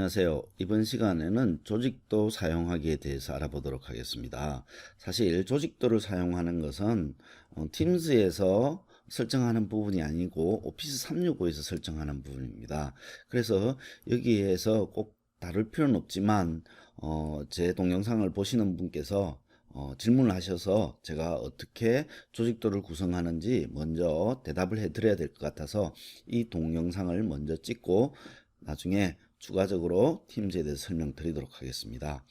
안녕하세요. 이번 시간에는 조직도 사용하기에 대해서 알아보도록 하겠습니다. 사실 조직도를 사용하는 것은 어, 팀즈에서 설정하는 부분이 아니고 오피스 365에서 설정하는 부분입니다. 그래서 여기에서 꼭 다룰 필요는 없지만 어, 제 동영상을 보시는 분께서 어, 질문을 하셔서 제가 어떻게 조직도를 구성하는지 먼저 대답을 해드려야 될 것 같아서 이 동영상을 먼저 찍고 나중에 추가적으로 팀즈에 대해서 설명드리도록 하겠습니다.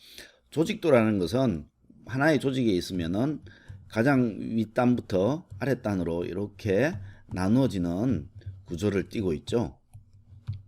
조직도라는 것은 하나의 조직에 있으면은 가장 윗단부터 아랫단으로 이렇게 나누어지는 구조를 띠고 있죠.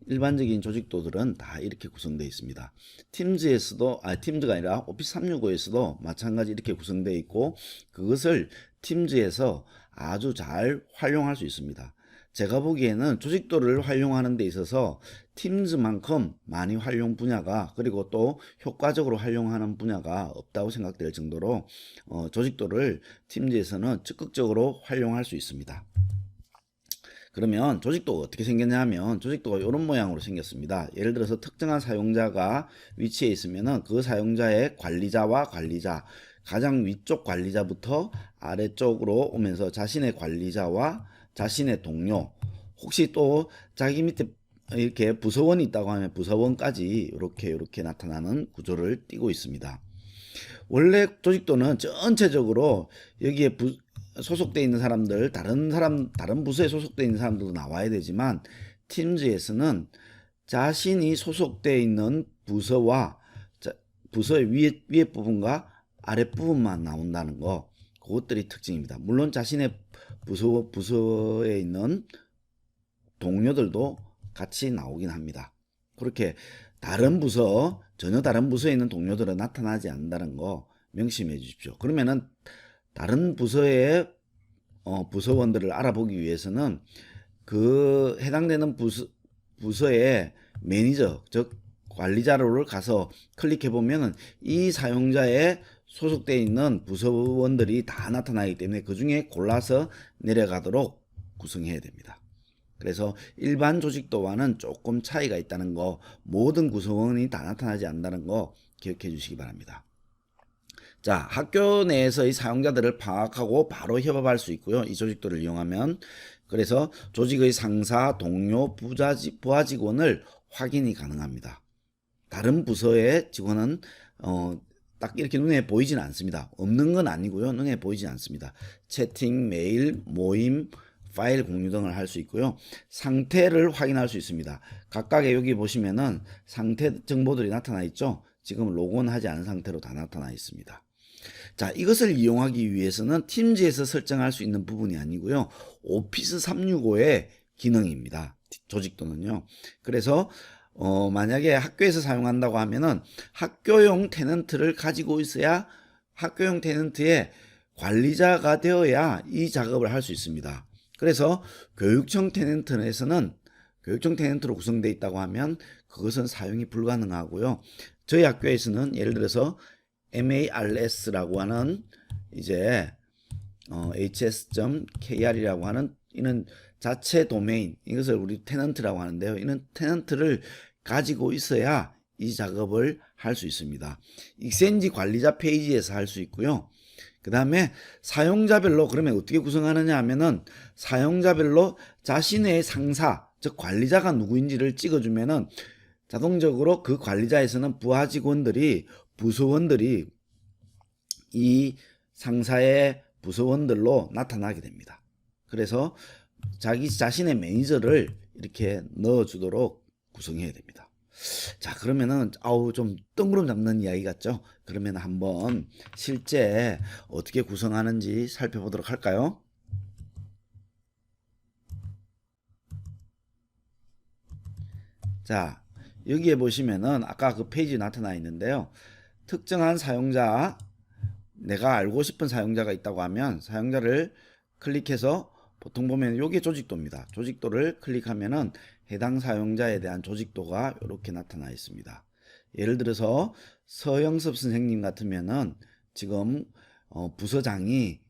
일반적인 조직도들은 다 이렇게 구성되어 있습니다. 팀즈에서도 아 팀즈가 아니라 오피스 365에서도 마찬가지 이렇게 구성되어 있고 그것을 팀즈에서 아주 잘 활용할 수 있습니다. 제가 보기에는 조직도를 활용하는 데 있어서 팀즈만큼 많이 활용 분야가 그리고 또 효과적으로 활용하는 분야가 없다고 생각될 정도로 어, 조직도를 팀즈에서는 적극적으로 활용할 수 있습니다. 그러면 조직도가 어떻게 생겼냐면 조직도가 이런 모양으로 생겼습니다. 예를 들어서 특정한 사용자가 위치해 있으면은 그 사용자의 관리자와 관리자 가장 위쪽 관리자부터 아래쪽으로 오면서 자신의 관리자와 자신의 동료 혹시 또 자기 밑에 이렇게 부서원이 있다고 하면 부서원까지 이렇게 이렇게 나타나는 구조를 띠고 있습니다. 원래 조직도는 전체적으로 여기에 부, 소속돼 있는 사람들 다른 사람 다른 부서에 소속돼 있는 사람들도 나와야 되지만 팀즈에서는 자신이 소속돼 있는 부서와 자, 부서의 위에 위에 부분과 아랫 부분만 나온다는 거 그것들이 특징입니다. 물론 자신의 부서 부서에 있는 동료들도 같이 나오긴 합니다. 그렇게 다른 부서 전혀 다른 부서에 있는 동료들은 나타나지 않는다는 거 명심해 주십시오. 그러면은 다른 부서의 어, 부서원들을 알아보기 위해서는 그 해당되는 부서, 부서의 매니저, 즉 관리자로를 가서 클릭해 보면 은 이 사용자의 소속되어 있는 부서원들이 다 나타나기 때문에 그 중에 골라서 내려가도록 구성해야 됩니다. 그래서 일반 조직도와는 조금 차이가 있다는 거, 모든 구성원이 다 나타나지 않는다는 거 기억해 주시기 바랍니다. 자, 학교 내에서의 사용자들을 파악하고 바로 협업할 수 있고요. 이 조직도를 이용하면. 그래서 조직의 상사, 동료, 부자지, 부하 직원을 확인이 가능합니다. 다른 부서의 직원은 어, 딱 이렇게 눈에 보이진 않습니다. 없는 건 아니고요. 눈에 보이진 않습니다. 채팅, 메일, 모임, 파일 공유 등을 할 수 있고요. 상태를 확인할 수 있습니다. 각각의 여기 보시면은 상태 정보들이 나타나 있죠. 지금 로그인하지 않은 상태로 다 나타나 있습니다. 자, 이것을 이용하기 위해서는 팀즈에서 설정할 수 있는 부분이 아니고요. 오피스 365의 기능입니다. 조직도는요. 그래서 어, 만약에 학교에서 사용한다고 하면은 학교용 테넌트를 가지고 있어야 학교용 테넌트의 관리자가 되어야 이 작업을 할 수 있습니다. 그래서 교육청 테넌트에서는 교육청 테넌트로 구성되어 있다고 하면 그것은 사용이 불가능하고요. 저희 학교에서는 예를 들어서 MARS라고 하는 이제 어, hs.kr이라고 하는 이는 자체 도메인 이것을 우리 테넌트라고 하는데요. 이는 테넌트를 가지고 있어야 이 작업을 할 수 있습니다. 익센지 관리자 페이지에서 할 수 있고요. 그 다음에 사용자별로 그러면 어떻게 구성하느냐 하면은 사용자별로 자신의 상사 즉 관리자가 누구인지를 찍어주면은 자동적으로 그 관리자에서는 부하 직원들이 부서원들이 이 상사의 부서원들로 나타나게 됩니다. 그래서 자기 자신의 매니저를 이렇게 넣어주도록 구성해야 됩니다. 자, 그러면은, 아우, 좀 뜬구름 잡는 이야기 같죠? 그러면 한번 실제 어떻게 구성하는지 살펴보도록 할까요? 자, 여기에 보시면은 아까 그 페이지 나타나 있는데요. 특정한 사용자, 내가 알고 싶은 사용자가 있다고 하면 사용자를 클릭해서 보통 보면 요게 조직도입니다. 조직도를 클릭하면은 해당 사용자에 대한 조직도가 이렇게 나타나 있습니다. 예를 들어서 서영섭 선생님 같으면은 지금 어, 부서장이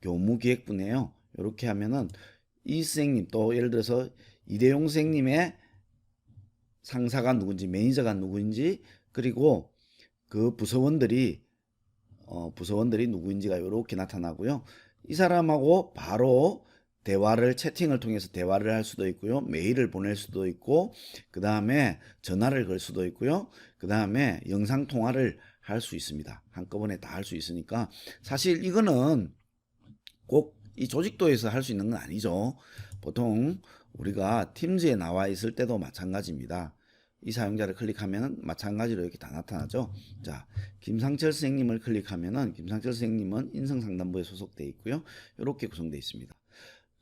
교무기획부네요. 이렇게 하면은 이 선생님 또 예를 들어서 이대용 선생님의 상사가 누군지 매니저가 누구인지 그리고 그 부서원들이 어, 부서원들이 누구인지가 이렇게 나타나고요. 이 사람하고 바로 대화를 채팅을 통해서 대화를 할 수도 있고요. 메일을 보낼 수도 있고 그 다음에 전화를 걸 수도 있고요. 그 다음에 영상 통화를 할 수 있습니다. 한꺼번에 다 할 수 있으니까 사실 이거는 꼭 이 조직도에서 할 수 있는 건 아니죠. 보통 우리가 팀즈에 나와 있을 때도 마찬가지입니다. 이 사용자를 클릭하면 마찬가지로 이렇게 다 나타나죠. 자, 김상철 선생님을 클릭하면은 김상철 선생님은 인성상담부에 소속돼 있고요. 이렇게 구성되어 있습니다.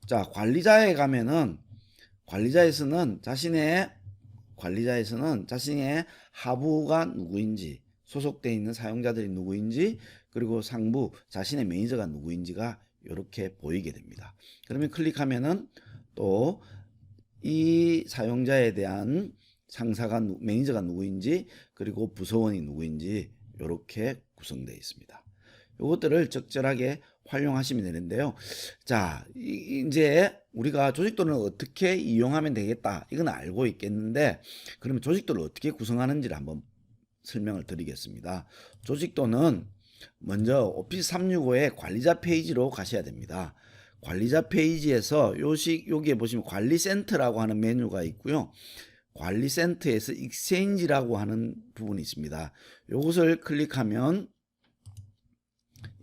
자, 관리자에 가면은 관리자에서는 자신의 관리자에서는 자신의 하부가 누구인지 소속돼 있는 사용자들이 누구인지 그리고 상부 자신의 매니저가 누구인지가 이렇게 보이게 됩니다. 그러면 클릭하면은 또 이 사용자에 대한 상사가 누- 매니저가 누구인지 그리고 부서원이 누구인지 이렇게 구성되어 있습니다. 이것들을 적절하게 활용하시면 되는데요. 자, 이- 이제 우리가 조직도를 어떻게 이용하면 되겠다. 이건 알고 있겠는데, 그러면 조직도를 어떻게 구성하는지를 한번 설명을 드리겠습니다. 조직도는 먼저 오피스 365의 관리자 페이지로 가셔야 됩니다. 관리자 페이지에서 요식 여기에 보시면 관리센터라고 하는 메뉴가 있고요. 관리센터에서 익스체인지라고 하는 부분이 있습니다. 이것을 클릭하면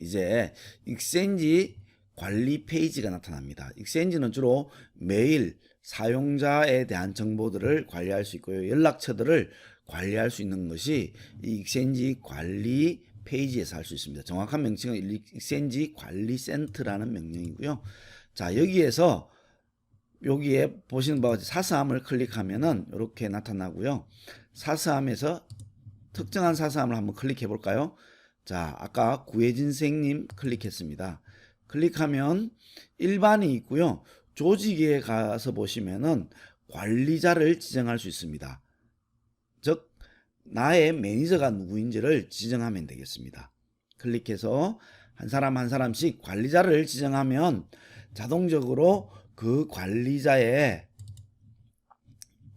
이제 익스체인지 관리 페이지가 나타납니다. 익스체인지는 주로 메일 사용자에 대한 정보들을 관리할 수 있고요. 연락처들을 관리할 수 있는 것이 이 익스체인지 관리 페이지에서 할 수 있습니다. 정확한 명칭은 익스체인지 관리 센터라는 명령이고요. 자, 여기에서 여기에 보시는 바와 같이 사서함을 클릭하면은 이렇게 나타나고요. 사서함에서 특정한 사서함을 한번 클릭해 볼까요? 자, 아까 구혜진 선생님 클릭했습니다. 클릭하면 일반이 있고요. 조직에 가서 보시면은 관리자를 지정할 수 있습니다. 즉 나의 매니저가 누구인지를 지정하면 되겠습니다. 클릭해서 한 사람 한 사람씩 관리자를 지정하면 자동적으로 그 관리자의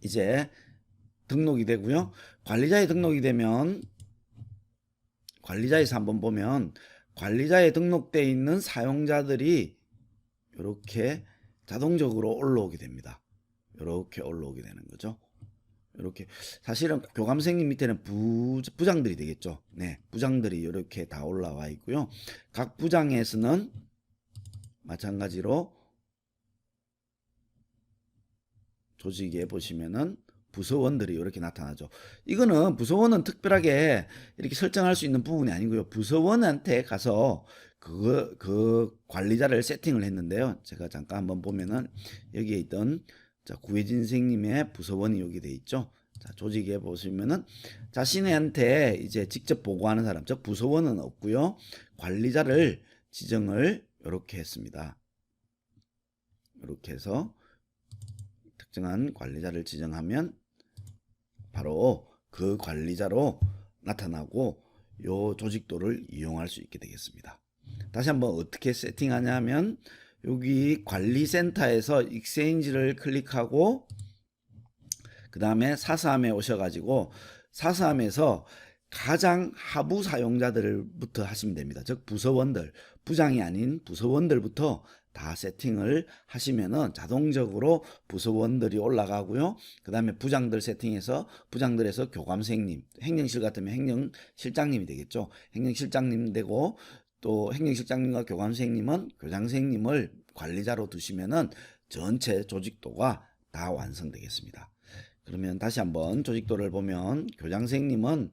이제 등록이 되고요. 관리자에 등록이 되면 관리자에서 한번 보면 관리자에 등록되어 있는 사용자들이 이렇게 자동적으로 올라오게 됩니다. 이렇게 올라오게 되는 거죠. 이렇게 사실은 교감생님 밑에는 부, 부장들이 되겠죠. 네, 부장들이 이렇게 다 올라와 있고요. 각 부장에서는 마찬가지로 조직에 보시면은 부서원들이 이렇게 나타나죠. 이거는 부서원은 특별하게 이렇게 설정할 수 있는 부분이 아니고요. 부서원한테 가서 그, 그 관리자를 세팅을 했는데요. 제가 잠깐 한번 보면은 여기에 있던 자, 구혜진 선생님의 부서원이 여기 돼 있죠. 자, 조직에 보시면은 자신한테 이제 직접 보고하는 사람, 즉 부서원은 없고요. 관리자를 지정을 이렇게 했습니다. 이렇게 해서 특정한 관리자를 지정하면 바로 그 관리자로 나타나고 요 조직도를 이용할 수 있게 되겠습니다. 다시 한번 어떻게 세팅하냐면 여기 관리센터에서 익스체인지를 클릭하고 그 다음에 사서함에 오셔가지고 사서함에서 가장 하부 사용자들부터 하시면 됩니다. 즉 부서원들, 부장이 아닌 부서원들부터 다 세팅을 하시면은 자동적으로 부서원들이 올라가고요. 그 다음에 부장들 세팅해서 부장들에서 교감생님, 행정실 같으면 행정실장님이 되겠죠. 행정실장님 되고 또 행정실장님과 교감생님은 교장생님을 관리자로 두시면은 전체 조직도가 다 완성되겠습니다. 그러면 다시 한번 조직도를 보면 교장생님은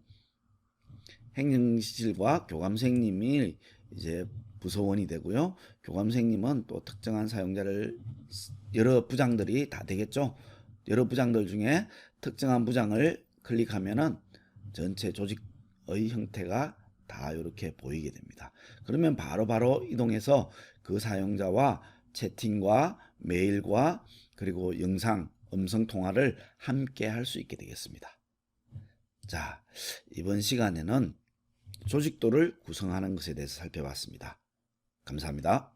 행정실과 교감생님이 이제 부서원이 되고요. 교감생님은 또 특정한 사용자를 여러 부장들이 다 되겠죠. 여러 부장들 중에 특정한 부장을 클릭하면은 전체 조직의 형태가 다 이렇게 보이게 됩니다. 그러면 바로바로 이동해서 그 사용자와 채팅과 메일과 그리고 영상, 음성 통화를 함께 할 수 있게 되겠습니다. 자, 이번 시간에는 조직도를 구성하는 것에 대해서 살펴봤습니다. 감사합니다.